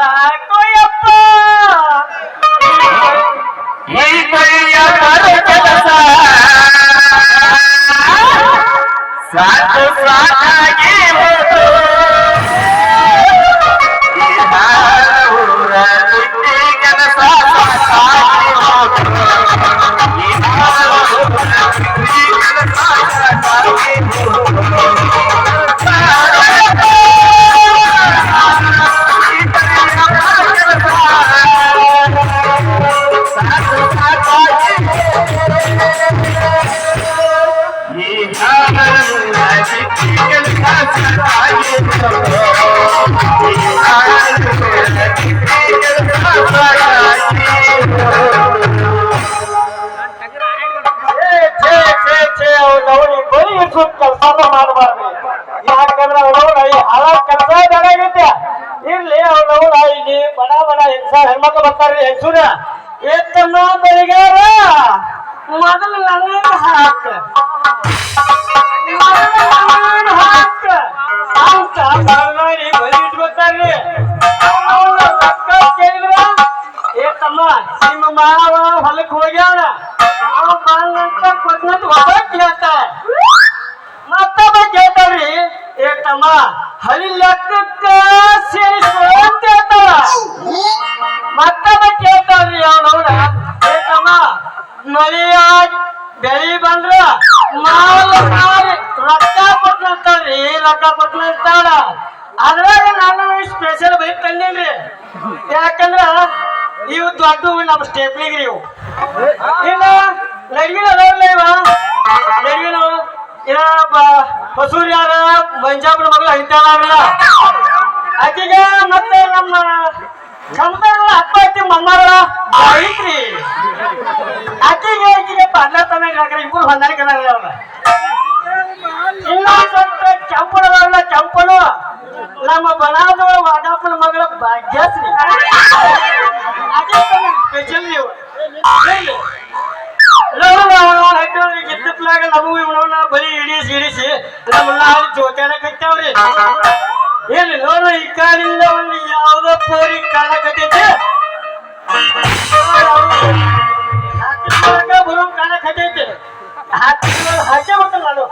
ಸಾಕು ಯಪ್ಪ ಈ ಕೈಯ ಬರೋ ಕೆಲಸ ಸಾಕು ಸಾಕಾಗಿ ಹೋದು ಇರ್ಲಿ ಅವನವ್ನ ಇಲ್ಲಿ ಬಡ ಬಡ ಹೆಂಗಸ ಹೆಣ್ಮಕ್ಳು ಬರ್ತಾರ್ರಿ ಎತ್ತ ಎತ್ತಮ್ಮ ಬೆಳಿಗ್ಯಾರ ಮೊದಲು ನನ್ನ ಹಾಕ ಮಳೆಯ ಬೆಳಿ ಬಂದ್ರ ಮಾರಿ ರೊಕ್ಕ ಕೊಟ್ನಂತಾಳ್ರಿ ರೊಕ್ಕ ಕೊಟ್ನಂತಾಳ. ಅದ್ರಾಗ ನಾನು ಸ್ಪೆಷಲ್ ಬೈಕ್ ತಂದೇನ್ರಿ ಯಾಕಂದ್ರ ಇವು ದೊಡ್ಡ ನಮ್ಮ ಸ್ಟೇಪ್ಲಿಗ್ರಿ ಇವು. ಇನ್ನ ನಡ್ಗಿನ ಅದಾವಲ್ಲ ಇವ. ನಡ್ಗಿನ ಇನ್ನ ಹೊಸೂರ್ ಯಾರ? ಮಂಜಾಪುರ ಮಗಳು ಹೈತಾಳ ಆಕೆಗೆ ಮತ್ತೆ ನಮ್ಮ ಕಂಪನಿ ಅಪ್ಪ ಅತ್ತಿ ಮಮ್ಮಗಳ ಐತ್ರಿ ಆಕೆಗೆ ಆಕೆಗೆ ಪರ್ಲತನ ಹಾಕ್ರಿ ಇಬ್ಬರು ಹೊಂದಾಣಿಕೆ ಅವ್ರ. ಇನ್ನೊಂದ್ ಕೆಂಪನದವ್ರಲ್ಲ ಕೆಂಪನು ನಮ್ಮ ಬಣಾದ ವಾಡಪ್ಪನ ಮಗಳ ಭಾಗ್ಯಶ್ರೀ. ಸ್ಪೆಷಲ್ ನೀವು. ಬರೀ ಇಡಿಸಿ ಇಡಿಸಿ ನಮ್ಮನ್ನ ಅಲ್ಲಿ ಜೋತಾಡಕ್ಕೆ ಕಟ್ಟಾವ್ರಿ ಹೇಳಿ ನೋಡು ಈ ಕಾಲಿಂದ ಒಂದು ಯಾವುದೋ ಪೋರಿ ಕಾಣಕತ್ತೈತಿ. ಬರೋ ಕಾಣಕತ್ತೈತಿ. ಹಾಕಿ ಹಾಕೇ ಬರ್ತಾನೆ ನಾನು